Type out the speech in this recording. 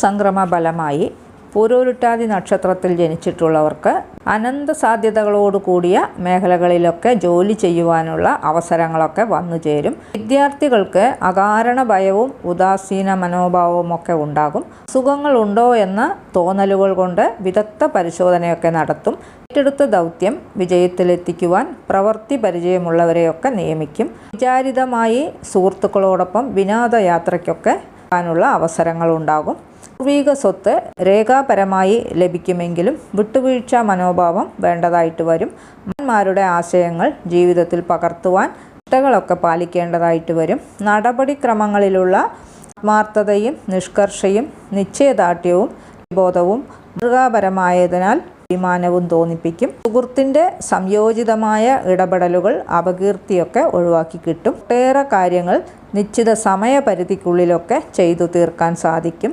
സംക്രമ ഫലമായി പൂരോരുട്ടാതി നക്ഷത്രത്തിൽ ജനിച്ചിട്ടുള്ളവർക്ക് അനന്ത സാധ്യതകളോട് കൂടിയ മേഖലകളിലൊക്കെ ജോലി ചെയ്യുവാനുള്ള അവസരങ്ങളൊക്കെ വന്നു ചേരും. വിദ്യാർത്ഥികൾക്ക് അകാരണ ഭയവും ഉദാസീന മനോഭാവവും ഒക്കെ ഉണ്ടാകും. സുഖങ്ങളുണ്ടോ എന്ന തോന്നലുകൾ കൊണ്ട് വിദഗ്ധ പരിശോധനയൊക്കെ നടത്തും. ഏറ്റെടുത്ത ദൗത്യം വിജയത്തിലെത്തിക്കുവാൻ പ്രവൃത്തി പരിചയമുള്ളവരെയൊക്കെ നിയമിക്കും. വിചാരിതമായി സുഹൃത്തുക്കളോടൊപ്പം വിനോദയാത്രയ്ക്കൊക്കെ ാനുള്ള അവസരങ്ങളുണ്ടാകും. പൂർവീക സ്വത്ത് രേഖാപരമായി ലഭിക്കുമെങ്കിലും വിട്ടുവീഴ്ച മനോഭാവം വേണ്ടതായിട്ട് വരും. മന്മാരുടെ ആശയങ്ങൾ ജീവിതത്തിൽ പകർത്തുവാൻ ചിട്ടകളൊക്കെ പാലിക്കേണ്ടതായിട്ട് വരും. നടപടിക്രമങ്ങളിലുള്ള ആത്മാർത്ഥതയും നിഷ്കർഷയും നിശ്ചയദാർഢ്യവും ബോധവും മൃഗാപരമായതിനാൽ അഭിമാനവും തോന്നിപ്പിക്കും. സുഹൃത്തിന്റെ സംയോജിതമായ ഇടപെടലുകൾ അപകീർത്തിയൊക്കെ ഒഴിവാക്കി കിട്ടും. ഒട്ടേറെ കാര്യങ്ങൾ നിശ്ചിത സമയപരിധിക്കുള്ളിലൊക്കെ ചെയ്തു തീർക്കാൻ സാധിക്കും.